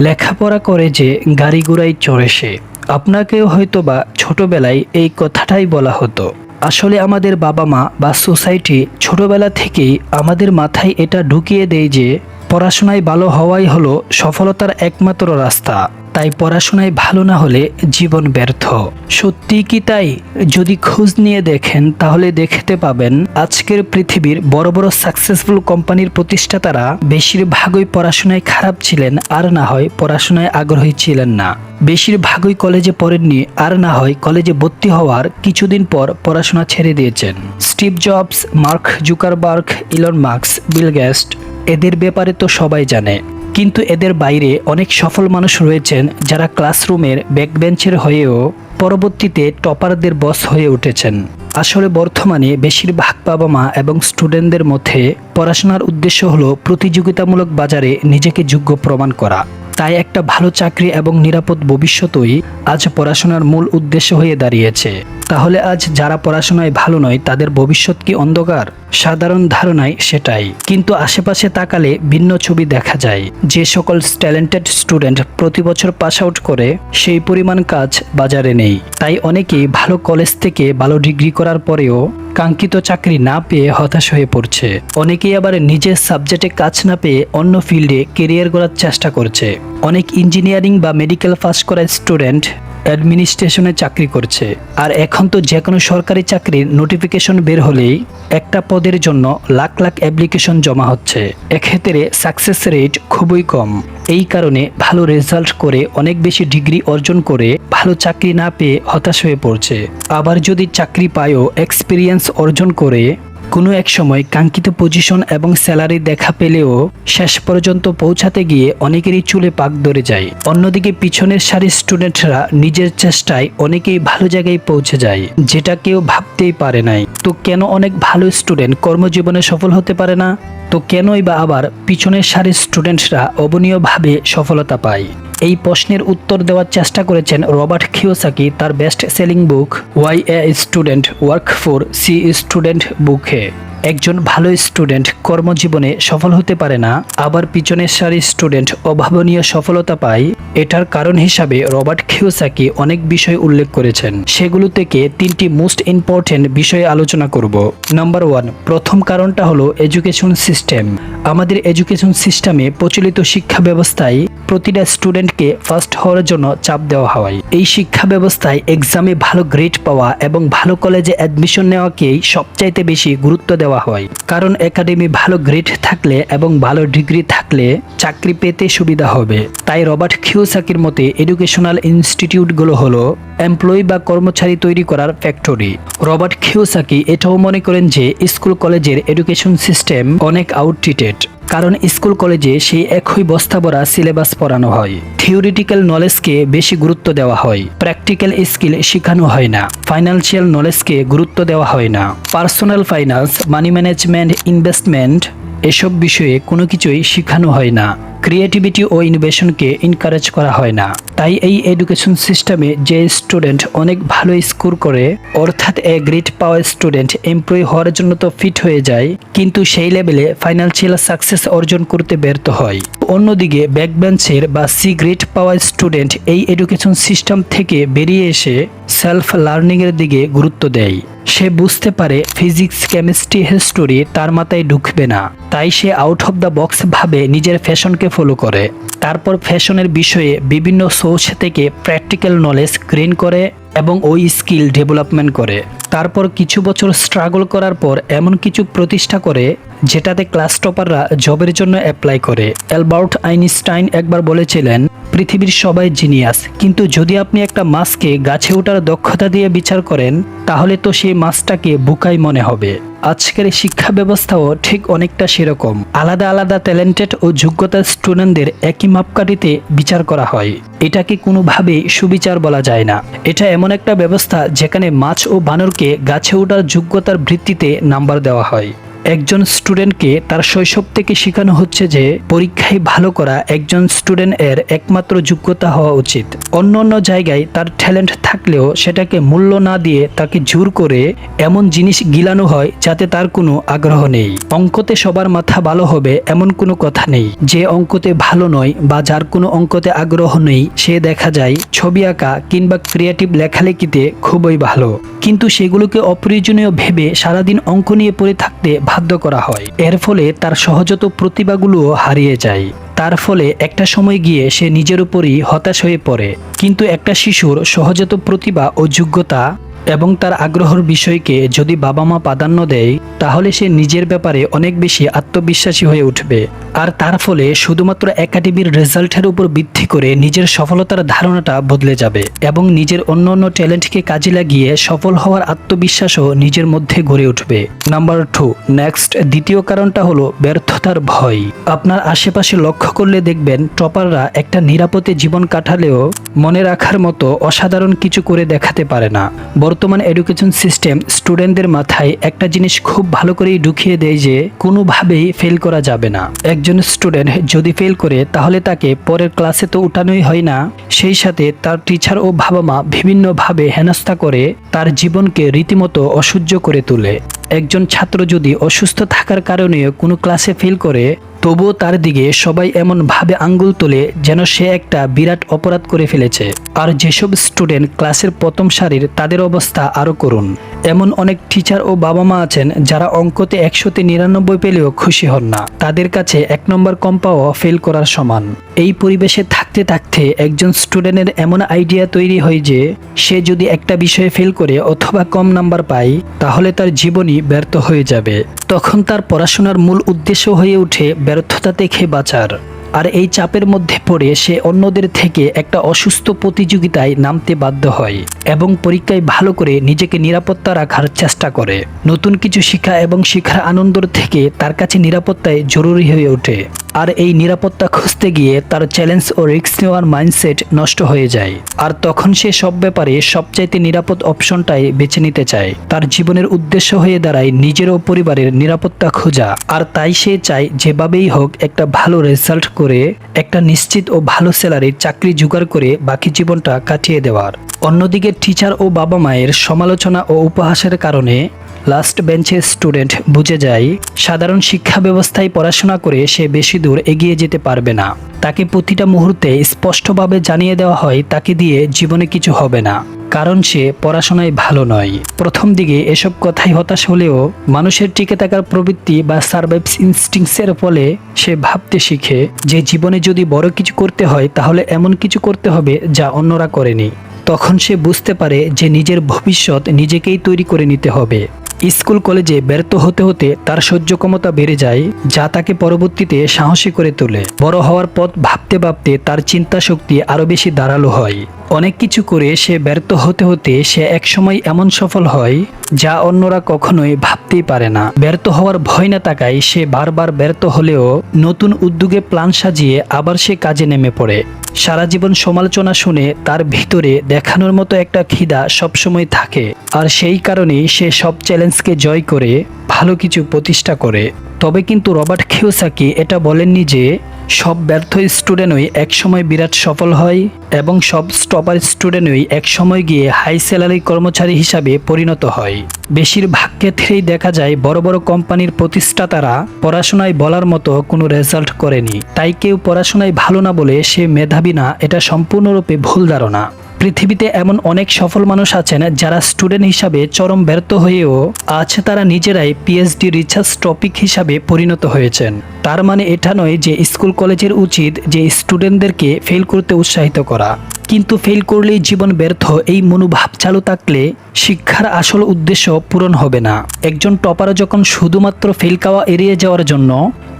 লেখাপড়া করে যে গাড়ি চড়ে সে। আপনাকেও হয়তো বা ছোটবেলায় এই কথাটাই বলা হতো। আসলে আমাদের বাবা মা বা সোসাইটি ছোটবেলা থেকেই আমাদের মাথায় এটা ঢুকিয়ে দেয় যে, পড়াশোনায় ভালো হওয়াই হলো সফলতার একমাত্র রাস্তা। তাই পড়াশোনায় ভালো না হলে জীবন ব্যর্থ। সত্যি কি তাই? যদি খোঁজ নিয়ে দেখেন, তাহলে দেখতে পাবেন আজকের পৃথিবীর বড় বড় সাকসেসফুল কোম্পানির প্রতিষ্ঠাতারা বেশিরভাগই পড়াশোনায় খারাপ ছিলেন, আর না হয় পড়াশোনায় আগ্রহী ছিলেন না। বেশিরভাগই কলেজে পড়েননি, আর না হয় কলেজে ভর্তি হওয়ার কিছুদিন পর পড়াশোনা ছেড়ে দিয়েছেন। Steve Jobs, Mark Zuckerberg, Elon Musk Bill guest এদের ব্যাপারে তো সবাই জানে। কিন্তু এদের বাইরে অনেক সফল মানুষ রয়েছেন যারা ক্লাসরুমের ব্যাকবেঞ্চের হয়েও পরবর্তীতে টপারদের বস হয়ে উঠেছেন। আসলে বর্তমানে বেশিরভাগ বাবা মা এবং স্টুডেন্টদের মধ্যে পড়াশোনার উদ্দেশ্য হলো প্রতিযোগিতামূলক বাজারে নিজেকে যোগ্য প্রমাণ করা। তাই একটা ভালো চাকরি এবং নিরাপদ ভবিষ্যতই আজ পড়াশোনার মূল উদ্দেশ্য হয়ে দাঁড়িয়েছে। তাহলে আজ যারা পড়াশোনায় ভালো নয়, তাদের ভবিষ্যৎ কি অন্ধকার? সাধারণ ধারণায় সেটাই। কিন্তু আশেপাশে তাকালে ভিন্ন ছবি দেখা যায়। যে সকল ট্যালেন্টেড স্টুডেন্ট প্রতি বছর পাস আউট করে, সেই পরিমাণ কাজ বাজারে নেই। তাই অনেকেই ভালো কলেজ থেকে ভালো ডিগ্রি করার পরেও কাঙ্ক্ষিত চাকরি না পেয়ে হতাশ হয়ে পড়ছে। অনেকেই আবার নিজের সাবজেক্টে কাজ না পেয়ে অন্য ফিল্ডে কেরিয়ার গড়ার চেষ্টা করছে। অনেক ইঞ্জিনিয়ারিং বা মেডিকেল ফার্স্ট করা স্টুডেন্ট অ্যাডমিনিস্ট্রেশনে চাকরি করছে। আর এখন তো যে কোনো সরকারি চাকরির নোটিফিকেশন বের হলেই একটা পদের জন্য লাখ লাখ অ্যাপ্লিকেশন জমা হচ্ছে। এক্ষেত্রে সাকসেস রেট খুবই কম। এই কারণে ভালো রেজাল্ট করে অনেক বেশি ডিগ্রি অর্জন করে ভালো চাকরি না পেয়ে হতাশ হয়ে পড়ছে। আবার যদি চাকরি পায়ও এক্সপিরিয়েন্স অর্জন করে কোনো এক সময় কাঙ্ক্ষিত পজিশন এবং স্যালারি দেখা পেলেও শেষ পর্যন্ত পৌঁছাতে গিয়ে অনেকেরই চুলে পাক ধরে যায়। অন্যদিকে পিছনের সারির স্টুডেন্টরা নিজের চেষ্টায় অনেকেই ভালো জায়গায় পৌঁছে যায়, যেটা কেউ ভাবতেই পারে নাই। তো কেন অনেক ভালো স্টুডেন্ট কর্মজীবনে সফল হতে পারে না? তো কেনই বা আবার পিছনের সারির স্টুডেন্টরা অবনীয়ভাবে সফলতা পায়? এই প্রশ্নের উত্তর দেওয়ার চেষ্টা করেছেন রবার্ট খিওসাকি তার best selling book why A student work for C student বুকে একজন ভালো স্টুডেন্ট কর্মজীবনে সফল হতে পারে না, আবার পিছনের সারির স্টুডেন্ট অভাবনীয় সফলতা পায়, এটার কারণ হিসাবে রবার্ট খিওসাকি অনেক বিষয় উল্লেখ করেছেন। সেগুলো থেকে তিনটি মোস্ট ইম্পর্টেন্ট বিষয়ে আলোচনা করব। নাম্বার ওয়ান, প্রথম কারণটা হলো এডুকেশন সিস্টেম। আমাদের এডুকেশন সিস্টেমে প্রচলিত শিক্ষা ব্যবস্থায় প্রতিটা স্টুডেন্টকে ফার্স্ট হওয়ার জন্য চাপ দেওয়া হয়। এই শিক্ষা ব্যবস্থায় এক্সামে ভালো গ্রেড পাওয়া এবং ভালো কলেজে অ্যাডমিশন নেওয়াকেই সবচাইতে বেশি গুরুত্ব দেওয়া হয়। কারণ একাডেমি ভালো গ্রেড থাকলে এবং ভালো ডিগ্রি থাকলে চাকরি পেতে সুবিধা হবে। তাই রবার্ট খিউসাকির মতে এডুকেশনাল ইনস্টিটিউটগুলো হলো এমপ্লয়ি বা কর্মচারী তৈরি করার ফ্যাক্টরি। রবার্ট খিউসাকি এটাও মনে করেন যে স্কুল কলেজের এডুকেশন সিস্টেম অনেক আউটডেটেড। কারণ স্কুল কলেজে সেই একই বস্তা ভরা সিলেবাস পড়ানো হয়। থিওরিটিক্যাল নলেজকে বেশি গুরুত্ব দেওয়া হয়। প্র্যাকটিক্যাল স্কিল শেখানো হয় না। ফাইন্যান্সিয়াল নলেজকে গুরুত্ব দেওয়া হয় না। Personal finance, money management, investment এসব বিষয়ে কোনো কিছুই শেখানো হয় না। ক্রিয়েটিভিটি ও ইনোভেশনকে এনকারেজ করা হয় না। তাই এই এডুকেশন সিস্টেমে যে স্টুডেন্ট অনেক ভালো স্কোর করে, অর্থাৎ এ গ্রেড পাওয়ার স্টুডেন্ট এমপ্লয়ি হওয়ার জন্য তো ফিট হয়ে যায়, কিন্তু সেই লেভেলে ফাইন্যান্সিয়াল সাকসেস অর্জন করতে ব্যর্থ হয়। অন্যদিকে ব্যাকবেঞ্চের বা সি গ্রেড পাওয়ার স্টুডেন্ট এই এডুকেশন সিস্টেম থেকে বেরিয়ে এসে সেলফ লার্নিংয়ের দিকে গুরুত্ব দেয়। সে বুঝতে পারে ফিজিক্স, কেমিস্ট্রি, হিস্টোরি তার মাথায় ঢুকবে না। তাই সে আউট অফ দ্য বক্স ভাবে নিজের ফ্যাশনকে ফলো করে। তারপর ফ্যাশনের বিষয়ে বিভিন্ন সোর্স থেকে প্র্যাকটিক্যাল নলেজ গ্রেন করে এবং ওই স্কিল ডেভেলপমেন্ট করে। তারপর কিছু বছর স্ট্রাগল করার পর এমন কিছু প্রতিষ্ঠা করে যেটাতে ক্লাস টপাররা জবের জন্য অ্যাপ্লাই করে। অ্যালবার্ট আইনস্টাইন একবার বলেছিলেন, পৃথিবীর সবাই জিনিয়াস, কিন্তু যদি আপনি একটা মাছকে গাছে ওঠার দক্ষতা দিয়ে বিচার করেন, তাহলে তো সেই মাছটাকে বুকাই মনে হবে। আজকের শিক্ষা ব্যবস্থাও ঠিক অনেকটা সেরকম। আলাদা আলাদা ট্যালেন্টেড ও যোগ্যতার স্টুডেন্টদের একই মাপকাঠিতে বিচার করা হয়। এটাকে কোনোভাবেই সুবিচার বলা যায় না। এটা এমন একটা ব্যবস্থা যেখানে মাছ ও বানরকে গাছে ওঠার যোগ্যতার ভিত্তিতে নাম্বার দেওয়া হয়। একজন স্টুডেন্টকে তার শৈশব থেকে শেখানো হচ্ছে যে পরীক্ষায় ভালো করা একজন স্টুডেন্ট এর একমাত্র যোগ্যতা হওয়া উচিত। অন্য অন্য জায়গায় তার ট্যালেন্ট থাকলেও সেটাকে মূল্য না দিয়ে তাকে জোর করে এমন জিনিস গিলানো হয় যাতে তার কোনো আগ্রহ নেই। অঙ্কতে সবার মাথা ভালো হবে এমন কোনো কথা নেই। যে অঙ্কতে ভালো নয় বা যার কোনো অঙ্কতে আগ্রহ নেই, সে দেখা যায় ছবি আঁকা কিংবা ক্রিয়েটিভ লেখালেখিতে খুবই ভালো। কিন্তু সেগুলোকে অপ্রয়োজনীয় ভেবে সারাদিন অঙ্ক নিয়ে পড়ে থাকতে বাধ্য করা হয়। এর ফলে তার সহজত প্রতিভাগুলোও হারিয়ে যায়। তার ফলে একটা সময় গিয়ে সে নিজের উপরই হতাশ হয়ে পড়ে। কিন্তু একটা শিশুর সহজাত প্রতিভা ও যোগ্যতা এবং তার আগ্রহের বিষয়কে যদি বাবা মা প্রাধান্য দেয়, তাহলে সে নিজের ব্যাপারে অনেক বেশি আত্মবিশ্বাসী হয়ে উঠবে। আর তার ফলে শুধুমাত্র একাডেমির রেজাল্টের উপর ভিত্তি করে নিজের সফলতার ধারণাটা বদলে যাবে এবং নিজের অন্য অন্য ট্যালেন্টকে কাজে লাগিয়ে সফল হওয়ার আত্মবিশ্বাসও নিজের মধ্যে গড়ে উঠবে। নাম্বার টু নেক্সট দ্বিতীয় কারণটা হলো ব্যর্থতার ভয়। আপনার আশেপাশে লক্ষ্য করলে দেখবেন টপাররা একটা নিরাপদে জীবন কাটালেও মনে রাখার মতো অসাধারণ কিছু করে দেখাতে পারে না। বর্তমান এডুকেশন সিস্টেম স্টুডেন্টদের মাথায় একটা জিনিস খুব ভালো করেই ঢুকিয়ে দেয় যে, কোনোভাবেই ফেল করা যাবে না। একজন স্টুডেন্ট যদি ফেল করে, তাহলে তাকে পরের ক্লাসে তো উঠানোই হয় না। সেই সাথে তার টিচার ও বাবা মা বিভিন্নভাবে হেনস্থা করে, তার জীবনকে রীতিমতো অসহ্য করে তোলে। একজন ছাত্র যদি অসুস্থ থাকার কারণে কোনো ক্লাসে ফেল করে তবুও তার দিকে সবাই এমন ভাবে আঙ্গুল তোলে যেন সে একটা বিরাট অপরাধ করে ফেলেছে। আর যেসব স্টুডেন্ট ক্লাসের প্রথম সারির তাদের অবস্থা আরও করুন। এমন অনেক টিচার ও বাবা মা আছেন যারা অঙ্কতে একশোতে নিরানব্বই পেলেও খুশি হন না। তাদের কাছে এক নম্বর কম পাওয়া ফেল করার সমান। এই পরিবেশে থাকতে থাকতে একজন স্টুডেন্টের এমন আইডিয়া তৈরি হয় যে, সে যদি একটা বিষয়ে ফেল করে অথবা কম নাম্বার পায়, তাহলে তার জীবনই ব্যর্থ হয়ে যাবে। তখন তার পড়াশোনার মূল উদ্দেশ্য হয়ে ওঠে ব্যর্থতা দেখে বাঁচার। আর এই চাপের মধ্যে পড়ে সে অন্যদের থেকে একটা অসুস্থ প্রতিযোগিতায় নামতে বাধ্য হয় এবং পরীক্ষায় ভালো করে নিজেকে নিরাপত্তা রাখার চেষ্টা করে। নতুন কিছু শিক্ষা এবং শিক্ষার আনন্দর থেকে তার কাছে নিরাপত্তায় জরুরি হয়ে ওঠে। আর এই নিরাপত্তা খুঁজতে গিয়ে তার চ্যালেঞ্জ ও রিস্ক নেওয়ার মাইন্ডসেট নষ্ট হয়ে যায়। আর তখন সে সব ব্যাপারে সবচাইতে নিরাপদ অপশনটাই বেছে নিতে চায়। তার জীবনের উদ্দেশ্য হয়ে দাঁড়ায় নিজের ও পরিবারের নিরাপত্তা খোঁজা। আর তাই সে চায় যেভাবেই হোক একটা ভালো রেজাল্ট করে, একটা নিশ্চিত ও ভালো স্যালারির চাকরি জোগাড় করে বাকি জীবনটা কাটিয়ে দেওয়ার। অন্যদিকে টিচার ও বাবা মায়ের সমালোচনা ও উপহাসের কারণে লাস্ট বেঞ্চের স্টুডেন্ট বুঝে যায়, সাধারণ শিক্ষা ব্যবস্থায় পড়াশোনা করে সে বেশি দূর এগিয়ে যেতে পারবে না। তাকে প্রতিটা মুহূর্তে স্পষ্টভাবে জানিয়ে দেওয়া হয়, তাকে দিয়ে জীবনে কিছু হবে না, কারণ সে পড়াশোনায় ভালো নয়। প্রথম দিকে এসব কথাই হতাশ হলেও মানুষের টিকে থাকার প্রবৃত্তি বা সার্ভাইভস ইনস্টিংসের ফলে সে ভাবতে শিখে যে জীবনে যদি বড় কিছু করতে হয়, তাহলে এমন কিছু করতে হবে যা অন্যরা করেনি। তখন সে বুঝতে পারে যে নিজের ভবিষ্যৎ নিজেকেই তৈরি করে নিতে হবে। স্কুল কলেজে ব্যর্থ হতে হতে তার সহ্য ক্ষমতা বেড়ে যায়, যা তাকে পরবর্তীতে সাহসী করে তোলে। বড় হওয়ার পথ ভাবতে ভাবতে তার চিন্তা শক্তি আরও বেশি দাঁড়াল হয়। অনেক কিছু করে সে ব্যর্থ হতে হতে সে একসময় এমন সফল হয় যা অন্যরা কখনোই ভাবতেই পারে না। ব্যর্থ হওয়ার ভয় না তাকায় সে বারবার ব্যর্থ হলেও নতুন উদ্যোগে প্ল্যান সাজিয়ে আবার সে কাজে নেমে পড়ে। সারা জীবন সমালোচনা শুনে তার ভিতরে দেখানোর মতো একটা খিদা সবসময় থাকে। আর সেই কারণেই সে সব চ্যালেঞ্জকে জয় করে ভালো কিছু প্রতিষ্ঠা করে। তবে কিন্তু রবার্ট খিওসাকি এটা বলেননি যে সব ব্যর্থ স্টুডেন্টই একসময় বিরাট সফল হয় এবং সব স্টপার স্টুডেন্টই একসময় গিয়ে হাই স্যালারি কর্মচারী হিসাবে পরিণত হয়। বেশিরভাগ ক্ষেত্রেই দেখা যায় বড় বড় কোম্পানির প্রতিষ্ঠাতারা পড়াশোনায় বলার মতো কোনো রেজাল্ট করেনি। তাই কেউ পড়াশোনায় ভালো না বলে সে মেধাবী না, এটা সম্পূর্ণরূপে ভুল ধারণা। পৃথিবীতে এমন অনেক সফল মানুষ আছেন যারা স্টুডেন্ট হিসাবে চরম ব্যর্থ হয়েও আজ তারা নিজেরাই পিএইচডি রিসার্চ টপিক হিসাবে পরিণত হয়েছেন। তার মানে এটা নয় যে স্কুল কলেজের উচিত যে স্টুডেন্টদেরকে ফেল করতে উৎসাহিত করা। কিন্তু ফেল করলেই জীবন ব্যর্থ এই মনোভাব চালু থাকলে শিক্ষার আসল উদ্দেশ্য পূরণ হবে না। একজন টপারও যখন শুধুমাত্র ফেল খাওয়া এড়িয়ে যাওয়ার জন্য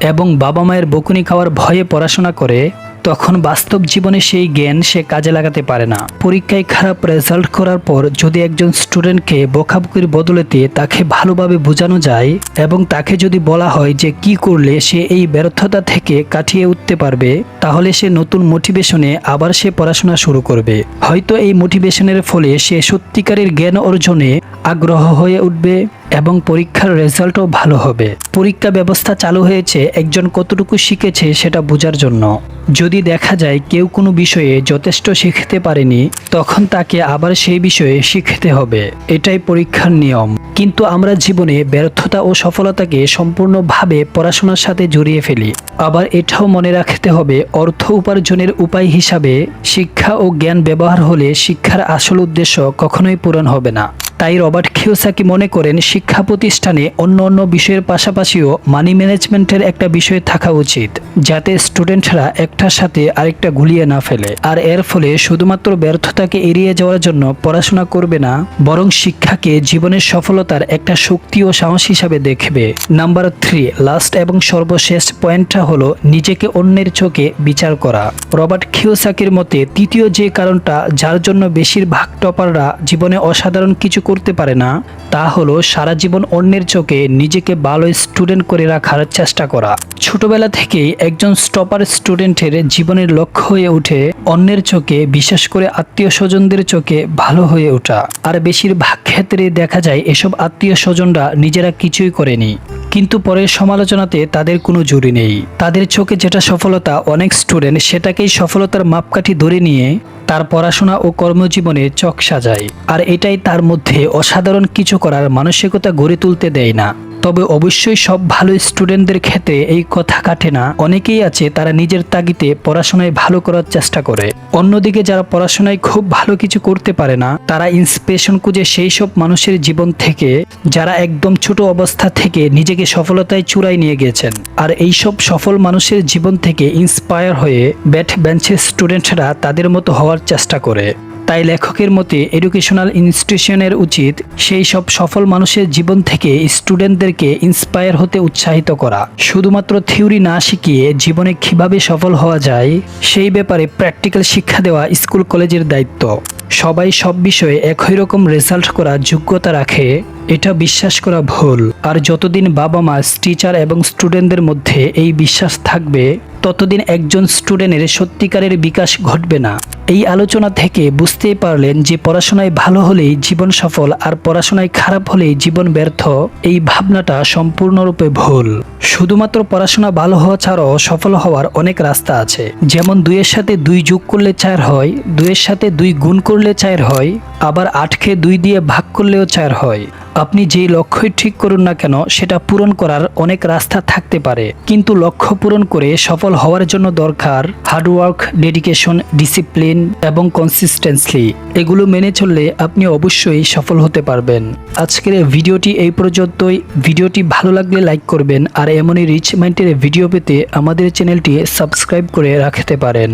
এবং বাবা মায়ের বকুনি খাওয়ার ভয়ে পড়াশোনা করে তখন বাস্তব জীবনে সেই জ্ঞান সে কাজে লাগাতে পারে না। পরীক্ষায় খারাপ রেজাল্ট করার পর যদি একজন স্টুডেন্টকে বকাবকির বদলেতে তাকে ভালোভাবে বোঝানো যায় এবং তাকে যদি বলা হয় যে কি করলে সে এই ব্যর্থতা থেকে কাটিয়ে উঠতে পারবে, তাহলে সে নতুন মোটিভেশনে আবার সে পড়াশোনা শুরু করবে। হয়তো এই মোটিভেশনের ফলে সে সত্যিকারের জ্ঞান অর্জনে আগ্রহ হয়ে উঠবে এবং পরীক্ষার রেজাল্টও ভালো হবে। পরীক্ষা ব্যবস্থা চালু হয়েছে, একজন কতটুকু শিখেছে সেটা বোঝার জন্য। যদি দেখা যায় কেউ কোনো বিষয়ে যথেষ্ট শিখতে পারেনি, তখন তাকে আবার সেই বিষয়ে শিখতে হবে। এটাই পরীক্ষার নিয়ম। কিন্তু আমরা জীবনে ব্যর্থতা ও সফলতাকে সম্পূর্ণভাবে পড়াশোনার সাথে জড়িয়ে ফেলি। আবার এটাও মনে রাখতে হবে, অর্থ উপার্জনের উপায় হিসাবে শিক্ষা ও জ্ঞান ব্যবহার হলে শিক্ষার আসল উদ্দেশ্য কখনোই পূরণ হবে না। তাই রবার্ট খিওসাকি মনে করেন শিক্ষা প্রতিষ্ঠানে অন্য অন্য বিষয়ের পাশাপাশিও মানি ম্যানেজমেন্টের একটা বিষয় থাকা উচিত, যাতে স্টুডেন্টরা একটার সাথে আরেকটা গুলিয়ে না ফেলে। আর এর ফলে শুধুমাত্র ব্যর্থতাকে এড়িয়ে যাওয়ার জন্য পড়াশোনা করবে না, বরং শিক্ষাকে জীবনের সফলতার একটা শক্তি ও সাহস হিসাবে দেখবে। নাম্বার থ্রি লাস্ট এবং সর্বশেষ পয়েন্টটা হলো নিজেকে অন্যের চোখে বিচার করা। রবার্ট খিওসাকির মতে, তৃতীয় যে কারণটা, যার জন্য বেশিরভাগ টপাররা জীবনে অসাধারণ কিছু করতে পারে না, তা হলো সারা জীবন অন্যের চোখে নিজেকে ভালো স্টুডেন্ট করে রাখার চেষ্টা করা। ছোটবেলা থেকেই একজন স্টপার স্টুডেন্টের জীবনের লক্ষ্য হয়ে ওঠে অন্যের চোখে, বিশেষ করে আত্মীয় স্বজনদের চোখে ভালো হয়ে ওঠা। আর বেশিরভাগ ক্ষেত্রে দেখা যায় এসব আত্মীয় স্বজনরা নিজেরা কিছুই করেনি। কিন্তু পরে সমালোচনাতে তাদের কোনো জুড়ি নেই। তাদের চোখে যেটা সফলতা, অনেক স্টুডেন্ট সেটাকেই সফলতার মাপকাঠি ধরে নিয়ে তার পড়াশোনা ও কর্মজীবনে চক সাজায়। আর এটাই তার মধ্যে অসাধারণ কিছু করার মানসিকতা গড়ে তুলতে দেয় না। তবে অবশ্যই সব ভালো স্টুডেন্টদের ক্ষেত্রে এই কথা কাটে না। অনেকেই আছে তারা নিজের তাগিতে পড়াশোনায় ভালো করার চেষ্টা করে। অন্যদিকে যারা পড়াশোনায় খুব ভালো কিছু করতে পারে না, তারা ইন্সপিরেশন খুঁজে সেই সব মানুষের জীবন থেকে, যারা একদম ছোট অবস্থা থেকে নিজেকে সফলতায় চূড়ায় নিয়ে গেছেন আর এই সব সফল মানুষের জীবন থেকে ইন্সপায়ার হয়ে ব্যাট বেঞ্চের স্টুডেন্টরা তাদের মতো হওয়ার চেষ্টা করে। তাই লেখকের মতে এডুকেশনাল ইনস্টিটিউশনের উচিত সেই সব সফল মানুষের জীবন থেকে স্টুডেন্টদেরকে ইন্সপায়ার হতে উৎসাহিত করা। শুধুমাত্র থিওরি না শিখিয়ে জীবনে কীভাবে সফল হওয়া যায়, সেই ব্যাপারে প্র্যাকটিক্যাল শিক্ষা দেওয়া স্কুল কলেজের দায়িত্ব। সবাই সব বিষয়ে একই রকম রেজাল্ট করা যোগ্যতা রাখে, এটা বিশ্বাস করা ভুল। আর যতদিন বাবা মা টিচার এবং স্টুডেন্টদের মধ্যে এই বিশ্বাস থাকবে ততদিন একজন স্টুডেন্টের সত্যিকারের বিকাশ ঘটবে না। এই আলোচনা থেকে বুঝতেই পারলেন যে পড়াশোনায় ভালো হলেই জীবন সফল আর পড়াশোনায় খারাপ হলেই জীবন ব্যর্থ, এই ভাবনাটা সম্পূর্ণরূপে ভুল। শুধুমাত্র পড়াশোনা ভালো হওয়া ছাড়াও সফল হওয়ার অনেক রাস্তা আছে। যেমন দুইয়ের সাথে দুই যোগ করলে চার হয়, দুইয়ের সাথে দুই গুণ করলে চার হয়, আবার আটকে দুই দিয়ে ভাগ করলেও চার হয়। আপনি যেই লক্ষ্যই ঠিক করুন না কেন, সেটা পূরণ করার অনেক রাস্তা থাকতে পারে। কিন্তু লক্ষ্য পূরণ করে সফল হওয়ার জন্য দরকার হার্ডওয়ার্ক ডেডিকেশন ডিসিপ্লিন এবং কনসিস্টেন্সলি এগুলো মেনে চললে আপনি অবশ্যই সফল হতে পারবেন। আজকের ভিডিওটি এই পর্যন্তই। ভিডিওটি ভালো লাগলে লাইক করবেন আর এমনই রিচ মাইন্ডের ভিডিও পেতে আমাদের চ্যানেলটি সাবস্ক্রাইব করে রাখতে পারেন।